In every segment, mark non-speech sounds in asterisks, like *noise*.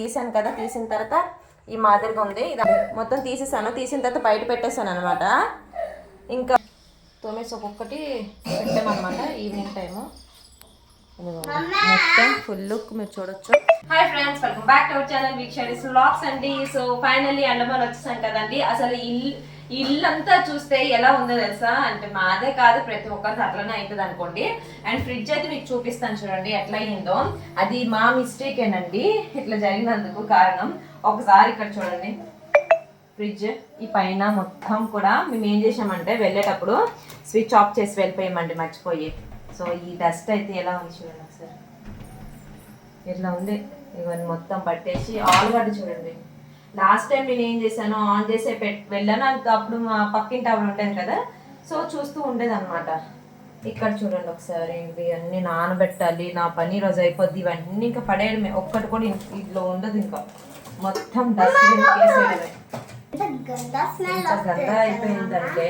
తీసాను కదా తీసిన తర్వాత ఈ మాదిరిగా ఉంది. ఇది మొత్తం తీసేసాను. తీసిన తర్వాత బయట పెట్టేశాను అనమాట ఇంకా తోమేసి ఒక్కొక్కటి పెట్టామన్నమాట ఈవినింగ్ టైము. మొత్తం ఫుల్ లుక్ మీరు చూడొచ్చు. Hi friends welcome back to our channel వీక్షణిస్ vlogs అండి. సో ఫైనల్లీ అండమాన్ వచ్చేసాం కదండి. అసలు ఇల్లు ఇల్లు అంతా చూస్తే ఎలా ఉందో తెలుసా? అంటే మాదే కాదు ప్రతి ఒక్కరికి అట్లనే అవుతుంది అనుకోండి. అండ్ ఫ్రిడ్జ్ అయితే మీకు చూపిస్తాను చూడండి ఎట్లా అయిందో అది మా మిస్టేక్ ఏనండి. ఇట్లా జరిగినందుకు కారణం. ఒకసారి ఇక్కడ చూడండి. ఫ్రిడ్జ్ ఈ పైన మొత్తం కూడా మేము ఏం చేసామంటే వెళ్ళేటప్పుడు స్విచ్ ఆఫ్ చేసి వెళ్ళిపోయామండి మర్చిపోయి. సో ఈ డస్ట్ అయితే ఎలా ఉంది చూడండి ఒకసారి. ఇట్లా ఉంది? ఇవన్నీ మొత్తం పట్టేసి ఆలుగడ్డ చూడండి. లాస్ట్ టైం నేను ఏం చేశాను ఆన్ చేసే పెట్ వెళ్ళాను. అంత అప్పుడు మా పక్కింటి ఆవిడ ఉండేది కదా. సో చూస్తూ ఉండేది అనమాట ఇక్కడ చూడండి ఒకసారి ఇవి అన్ని నానబెట్టాలి నా పని రోజు అయిపోద్ది. ఇవన్నీ ఇంకా పడేయడమే. ఒక్కటి కూడా ఇంట్లో ఉండదు ఇంకా. మొత్తం డస్ట్బిన్ వేసేయడమే. గంద అయిపోయిందంటే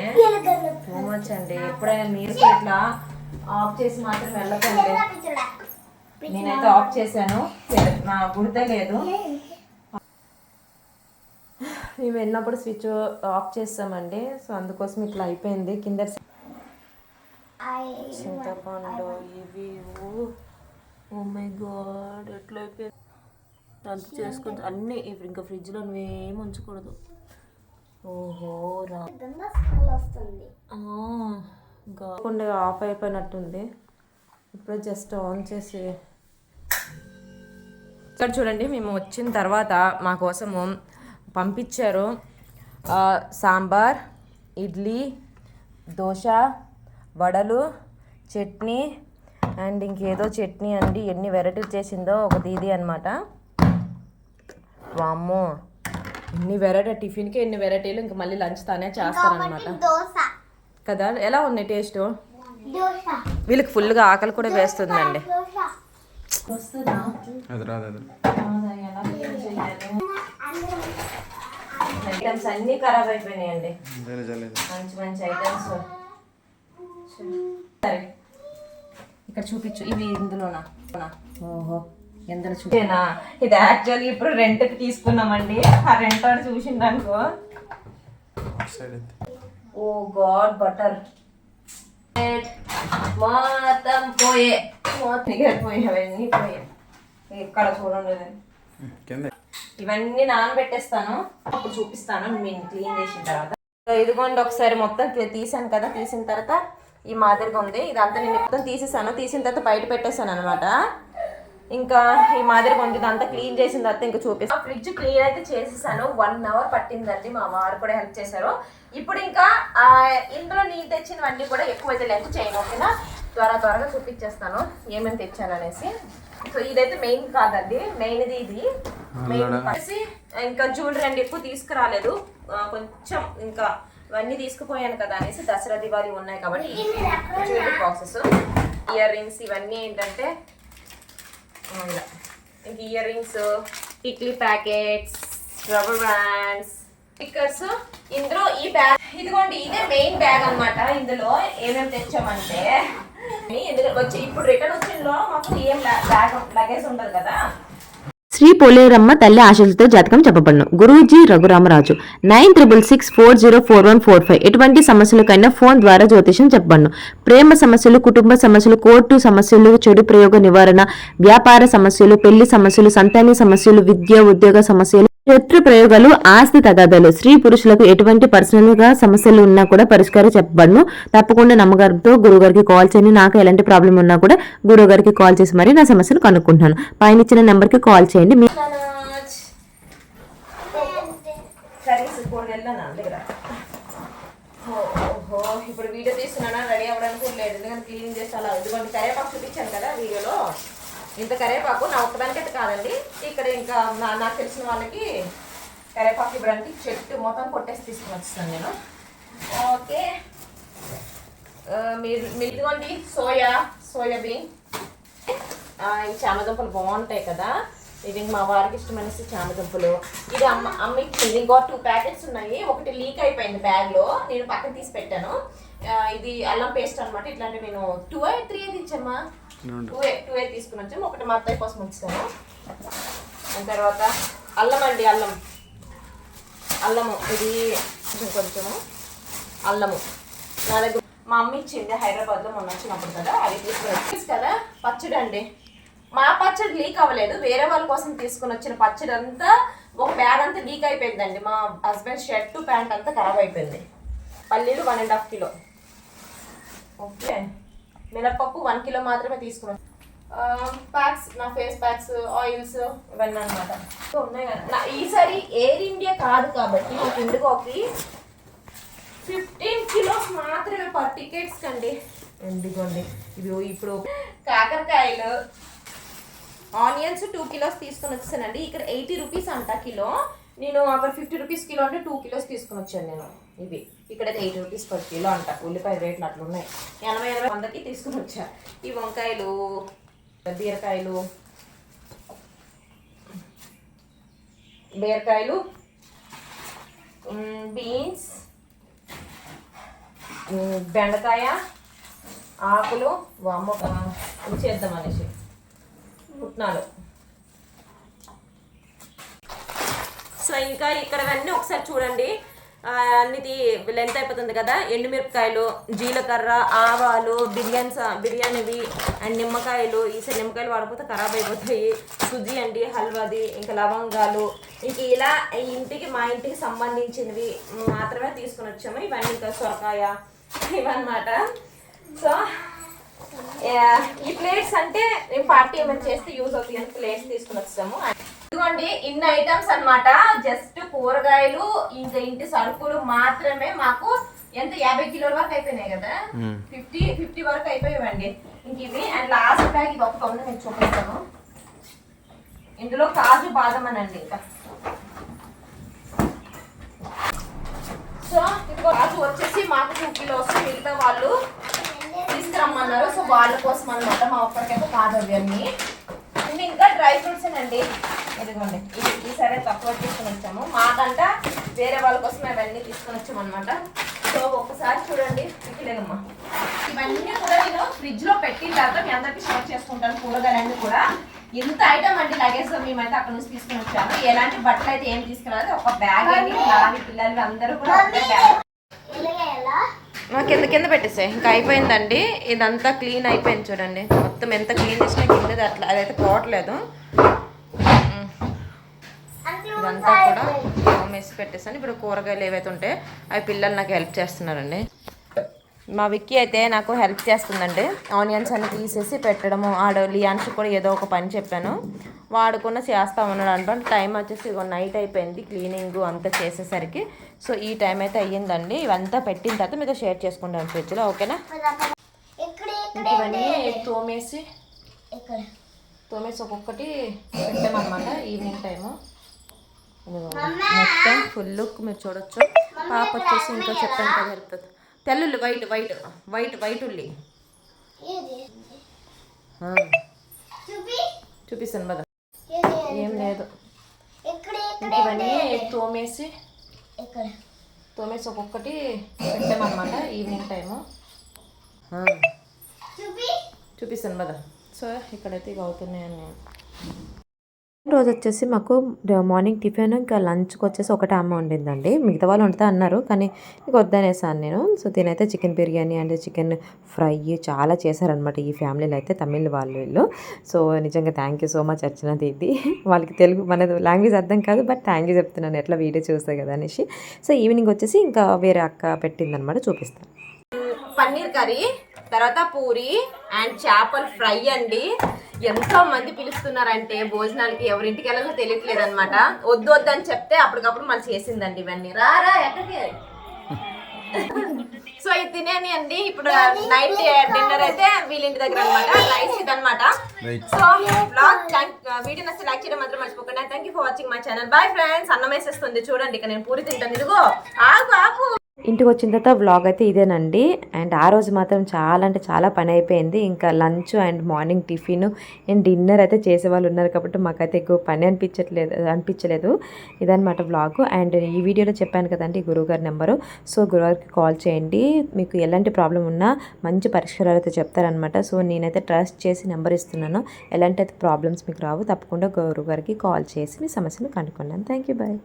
టూ మచ్ అండి. ఎప్పుడైనా మీరు ఇట్లా ఆఫ్ చేసి మాత్రం వెళ్ళకండి. నేనైతే ఆఫ్ చేశాను. నా గుర్తే లేదు. మేము వెళ్ళినప్పుడు స్విచ్ ఆఫ్ చేస్తామండి. సో అందుకోసం ఇట్లా అయిపోయింది. కింద చింతపండు ఇవి ఓ మై గాడ్ ఎట్లా అయిపోయింది? అంత చేసుకుంటా అన్నీ ఇవి ఇంకా ఫ్రిడ్జ్లో నువ్వేం ఉంచకూడదు. ఓహో రా. కాకుండా ఆఫ్ అయిపోయినట్టుంది. ఇప్పుడు జస్ట్ ఆన్ చేసి ఇక్కడ చూడండి మేము వచ్చిన తర్వాత మా కోసము పంపించారు. సాంబార్ ఇడ్లీ దోశ వడలు చట్నీ అండ్ ఇంకేదో చట్నీ అండి. ఎన్ని వెరైటీలు చేసిందో ఒక దీది అనమాట వామ్మో ఎన్ని వెరైటీ టిఫిన్కి ఎన్ని వెరైటీలు ఇంకా మళ్ళీ లంచ్ తానే చేస్తారనమాట కదా ఎలా ఉంది టేస్ట్? వీళ్ళకి ఫుల్గా ఆకలి కూడా వేస్తుందండి. దోశ అది రాదు అది. ఐటమ్స్ అన్నీ ఖరాబ్ అయిపోయినాయండి. మంచి మంచి ఐటమ్స్ సరే. ఇక్కడ చూపించు. ఇవి ఇందులోనా? ఓహో ఎందులో చూపేనా ఇది యాక్చువల్లీ ఇప్పుడు రెంట్కి తీసుకున్నామండి. ఆ రెంట్ వాడు చూసిండు అనుకో. సైడ్ ఎత్తి ఓ గాడ్ బటర్. మొత్తం పోయే. పోయే అవన్నీ పోయే. ఇక్కడ చూడండి కింద. ఇవన్నీ నానబెట్టేస్తాను. అప్పుడు చూపిస్తాను మేము క్లీన్ చేసిన తర్వాత. ఇదిగోండి ఒకసారి మొత్తం తీసాను కదా తీసిన తర్వాత ఈ మాదిరిగా ఉంది. ఇదంతా నేను మొత్తం తీసేసాను. తీసిన తర్వాత బయట పెట్టేశాను అనమాట ఇంకా ఈ మాదిరిగా ఉంది. ఇదంతా క్లీన్ చేసిన తర్వాత ఇంకా చూపిస్తాను ఫ్రిడ్జ్ క్లీన్ అయితే చేసేసాను. వన్ అవర్ పట్టిందండి. మా వారు కూడా హెల్ప్ చేశారు. ఇప్పుడు ఇంకా ఆ, ఇందులో నేను తెచ్చినవన్నీ కూడా ఎక్కువైతే లెక్క చేయను ఓకేనా? త్వర త్వరగా చూపించేస్తాను. ఏమేమి తెచ్చాను అనేసి సో ఇదైతే మెయిన్ కాదండి. మెయిన్ ఇది. ఇది మెయిన్ వచ్చేసి ఇంకా జ్యువెలరీ అండి ఎక్కువ తీసుకురాలేదు. కొంచెం ఇంకా ఇవన్నీ తీసుకుపోయాను కదా అనేసి దసరా దివాళీ ఉన్నాయి కాబట్టి జ్యువెలరీ బాక్సెస్ ఇయర్ రింగ్స్ ఇవన్నీ ఏంటంటే ఇలా ఇంక ఇయర్ రింగ్స్ టిక్లీ ప్యాకెట్స్ రబ్బర్ బ్యాండ్స్ స్టిక్కర్స్ ఇందులో ఈ బ్యాగ్ ఇదిగోండి ఇదే మెయిన్ బ్యాగ్ అన్నమాట. ఇందులో ఏమేమి తెచ్చామంటే ఇందులో వచ్చి ఇప్పుడు రిటర్న్ వచ్చిందో మాకు ఏం బ్యాగ్ లగేజ్ ఉండదు కదా. శ్రీ పోలేరమ్మ తల్లి ఆశలతో జాతకం చెప్పబడను. Guruji Raghuramaraju. Nine triple six four zero four one four five. ఎటువంటి సమస్యలకైనా ఫోన్ ద్వారా జ్యోతిషం చెప్పబడను. ప్రేమ సమస్యలు కుటుంబ సమస్యలు కోర్టు సమస్యలు చెడు ప్రయోగ నివారణ వ్యాపార సమస్యలు పెళ్ళి సమస్యలు సంతాన సమస్యలు విద్య ఉద్యోగ సమస్యలు శత్రు ప్రయోగాలు ఆస్తి తగాదాలు. స్త్రీ పురుషులకు ఎటువంటి పర్సనల్గా సమస్యలు ఉన్నా కూడా పరిష్కారం చెప్పబడును. తప్పకుండా నమ్మగారితో గురుగారికి కాల్ చేయండి. నాకు ఎలాంటి ప్రాబ్లం ఉన్నా కూడా గురువు గారికి కాల్ చేసి మరి నా సమస్యను కనుక్కుంటున్నాను. పైన ఇచ్చిన నెంబర్కి కాల్ చేయండి. దగ్గర ఓహో ఇప్పుడు వీడియో తీస్తున్నానా? రెడీ అవ్వడానికి లేదు. ఎందుకంటే క్లీన్ చేసి అలా ఇదిగోండి కరేపాకు చూపించాను కదా వీడియోలో. ఇంత కరేపాకు నా ఒక్కదానికి అయితే కాదండి. ఇక్కడ ఇంకా నా- నాకు తెలిసిన వాళ్ళకి కరేపాకు ఇవ్వడానికి చెట్టు మొత్తం కొట్టేసి తీసుకుని వస్తాను నేను. ఓకే. మీరు ఇదిగోండి సోయా సోయాబీన్. ఈ చామదుంపలు బాగుంటాయి కదా. ఇది మా వారికి ఇష్టమైన చామదుంపలు. ఇది అమ్మ అమ్మ ఇచ్చింది ఇంకో టూ ప్యాకెట్స్ ఉన్నాయి. ఒకటి లీక్ అయిపోయింది బ్యాగ్లో. నేను పక్కన తీసి పెట్టాను. ఇది అల్లం పేస్ట్ అన్నమాట. ఇట్లాంటి నేను టూ త్రీ అయితే ఇచ్చామ్మా టూ టూ ఏ తీసుకుని వచ్చాము ఒకటి మా అత్తయ్య కోసం వచ్చాను దాని తర్వాత అల్లం అండి అల్లం. అల్లము. ఇది కొంచెం కొంచెము అల్లము. నా దగ్గర మా అమ్మ ఇచ్చింది హైదరాబాద్లో మొన్న వచ్చినప్పుడు కదా. అది తీసుకుని వచ్చి కదా పచ్చడి అండి మా పచ్చడి లీక్ అవ్వలేదు. వేరే వాళ్ళ కోసం తీసుకుని వచ్చిన పచ్చడి అంతా ఒక బ్యాగ్ అంతా లీక్ అయిపోయిందండి. మా హస్బెండ్ షర్ట్ ప్యాంట్ అంతా ఖరాబ్ అయిపోయింది. పల్లీలు one and half kilo. Okay. మినప్పప్పు వన్ కిలో మాత్రమే తీసుకున్నాం. ప్యాక్స్ నా ఫేస్ ప్యాక్స్ ఆయిల్స్ ఇవన్నీ అనమాట ఉన్నాయి కదా. నా ఈసారి ఎయిర్ ఇండియా కాదు కాబట్టి నాకు ఇండిగోకి ఫిఫ్టీన్ కిలోస్ మాత్రమే పర్ టికెట్స్ కండి. ఎందుకోండి? ఇది ఇప్పుడు కాకరకాయలు ఆనియన్స్ టూ కిలోస్ తీసుకొని వచ్చానండి ఇక్కడ ఎయిటీ రూపీస్ అంట కిలో. నేను అక్కడ ఫిఫ్టీ రూపీస్ కిలో అంటే టూ కిలోస్ తీసుకొని వచ్చాను నేను. ఇవి. ఇక్కడైతే ఎయిటీ రూపీస్ పర్ కిలో అంట. ఉల్లిపాయ రేట్లు అట్లా ఉన్నాయి ఎనభై ఎనభై వందకి తీసుకుని వచ్చా. ఈ వంకాయలు బీరకాయలు బీరకాయలు బీన్స్ బెండకాయ ఆకులు. వామ్మ చేద్దాం అనేసి. పుట్నాలు సో ఇంకా ఇక్కడవన్నీ ఒకసారి చూడండి. అన్నిది అన్నిటి లెంత్ అయిపోతుంది కదా? ఎండుమిరపకాయలు జీలకర్ర ఆవాలు బిర్యానీ బిర్యానీవి అండ్ నిమ్మకాయలు. ఈసారి నిమ్మకాయలు వాడకపోతే ఖరాబ్ అయిపోతాయి. సుజీ అండి హల్వాది ఇంకా లవంగాలు. ఇంక ఇలా ఇంటికి మా ఇంటికి సంబంధించినవి మాత్రమే తీసుకుని వచ్చాము. ఇవన్నీ ఇంకా సొరకాయ ఇవన్నమాట. సో ఈ ప్లేట్స్ అంటే నేను పార్టీ ఏమైనా చేస్తే యూజ్ అవుతాయి అని ప్లేట్స్ తీసుకుని వచ్చాము. ఇదిగోండి ఇన్ని ఐటమ్స్ అన్నమాట. జస్ట్ కూరగాయలు ఇంకా ఇంటి సరుకులు మాత్రమే మాకు ఎంత? యాభై కిలోల వరకు అయిపోయినాయి కదా? ఫిఫ్టీ ఫిఫ్టీ వరకు అయిపోయావండి ఇంక ఇవి అండ్ లాస్ట్ బ్యాగ్ ఇది ఒకటి ఉంది మీకు చూపిస్తాను. ఇందులో కాజు బాదం అనండి ఇంకా. సో ఇదిగో కాజు వచ్చేసి మాకు టూ కిలోస్ మిగతా వాళ్ళు తీసుకురమ్మన్నారు. సో వాళ్ళ కోసం అనమాట మా ఒక్కరికైతే కాదు అవన్నీ అండ్ ఇంకా డ్రై ఫ్రూట్స్ అండి. ఇదిగోండి ఇది ఈసారి తక్కువ తీసుకుని వచ్చాము. మాకంట వేరే వాళ్ళ కోసం అవన్నీ తీసుకుని వచ్చాము అనమాట సో ఒక్కసారి చూడండి ఇక్కడేనమ్మా ఇవన్నీ కూడా నేను ఫ్రిడ్జ్లో పెట్టిన తర్వాత మీ అందరికి షేర్ చేసుకుంటాను కూరగాయలన్నీ కూడా. ఇంత ఐటమ్ అండి లగేజ్లో మేమైతే అక్కడ నుంచి తీసుకుని వచ్చాము. ఎలాంటి బట్టలు అయితే ఏం తీసుకురాలేదు ఒక బ్యాగ్ అండి. పిల్లలు అందరూ కూడా మా కింద కింద పెట్టేసాయి. ఇంకా అయిపోయిందండి. ఇదంతా క్లీన్ అయిపోయింది చూడండి. మొత్తం ఎంత క్లీన్ చేసినా కిందది అట్లా అదైతే పోవట్లేదు. ఇదంతా కూడా మెస్ పెట్టేసాను. ఇప్పుడు కూరగాయలు ఏవైతే ఉంటాయో అవి పిల్లలు నాకు హెల్ప్ చేస్తున్నారండి. మా విక్కీ అయితే నాకు హెల్ప్ చేస్తుందండి. ఆనియన్స్ అన్ని తీసేసి పెట్టడము ఆడ లియాన్స్ కూడా ఏదో ఒక పని చెప్పాను. వాడుకున్న చేస్తా ఉన్నాడు అంటే టైం వచ్చేసి ఇగో నైట్ అయిపోయింది క్లీనింగ్ అంతా చేసేసరికి. సో ఈ టైం అయితే అయ్యిందండి. ఇవంతా పెట్టిన తర్వాత మీతో షేర్ చేసుకుంటాను ఫ్రిడ్జ్లో. ఓకేనా? ఇవన్నీ తోమేసి తోమేసి ఒక్కొక్కటి పెట్టామన్నమాట ఈవినింగ్ టైము. మొత్తం ఫుల్ మీరు చూడొచ్చు. పాప వచ్చేసి ఇంకా చెప్పాను కదా వెళ్తుంది తెల్లుల్లి వైట్ వైట్ వైట్ వైట్ ఉల్లి. చూపిస్తాను బద ఏం లేదు. ఇంక ఇవన్నీ తోమేసి తోమేసి ఒక్కొక్కటి పెట్టామన్నమాట ఈవినింగ్ టైము. చూపిస్తాను బద సో ఇక్కడైతే ఇవి అవుతున్నాయని నేను రోజు వచ్చేసి మాకు మార్నింగ్ టిఫిన్ ఇంకా లంచ్కి వచ్చేసి ఒకటే అమ్మ వండిందండి. మిగతా వాళ్ళు వండుతా అన్నారు కానీ ఇక వద్దనేసాను నేను. So తినైతే chicken biryani and chicken fry చాలా చేశారనమాట ఈ ఫ్యామిలీలో అయితే తమిళ్ వాళ్ళు వీళ్ళు. సో నిజంగా thank you so much Archana didi. *laughs* వాళ్ళకి తెలుగు మన లాంగ్వేజ్ అర్థం కాదు బట్ థ్యాంక్ యూ చెప్తున్నాను. ఎట్లా వీడియో చూస్తాయి కదా అనేసి. సో ఈవినింగ్ వచ్చేసి ఇంకా వేరే అక్క పెట్టిందనమాట చూపిస్తాను. పన్నీర్ కర్రీ తర్వాత పూరి అండ్ చేపల ఫ్రై అండి. ఎంతో మంది పిలుస్తున్నారంటే భోజనాలకి ఎవరింటికి వెళ్ళాలో తెలియట్లేదు అనమాట వద్దు వద్దు అని చెప్తే అప్పటికప్పుడు మళ్ళీ చేసిందండి ఇవన్నీ. రారా ఎక్కడికి? సో ఇది తినేని అండి. ఇప్పుడు నైట్ డిన్నర్ అయితే వీళ్ళ ఇంటి దగ్గర అనమాట రైస్ ఇది అనమాట. సో బ్లాగ్ వీడియో నచ్చి లైక్ చేయడం మాత్రం మర్చిపోకుండా. Thank you for watching my channel bye friends అన్నం వేసేస్తుంది. చూడండి ఇక నేను పూరి తింటాను. ఇదిగో ఆకు ఆకు ఇంటికి వచ్చిన తర్వాత వ్లాగ్ అయితే ఇదేనండి. అండ్ ఆ రోజు మాత్రం చాలా అంటే చాలా పని అయిపోయింది. ఇంకా lunch and morning tiffin and dinner అయితే చేసే వాళ్ళు ఉన్నారు కాబట్టి మాకైతే ఎక్కువ పని అనిపించట్లేదు అనిపించలేదు. ఇదనమాట వ్లాగ్ అండ్ ఈ వీడియోలో చెప్పాను కదండి గురువుగారి నెంబరు. సో గురువుగారికి కాల్ చేయండి. మీకు ఎలాంటి ప్రాబ్లం ఉన్నా మంచి పరిష్కారాలు అయితే చెప్తారనమాట సో నేనైతే ట్రస్ట్ చేసి నెంబర్ ఇస్తున్నాను. ఎలాంటి అయితే ప్రాబ్లమ్స్ మీకు రావు తప్పకుండా గురువుగారికి కాల్ చేసి మీ సమస్యను కనుక్కున్నాను థ్యాంక్ యూ బాయ్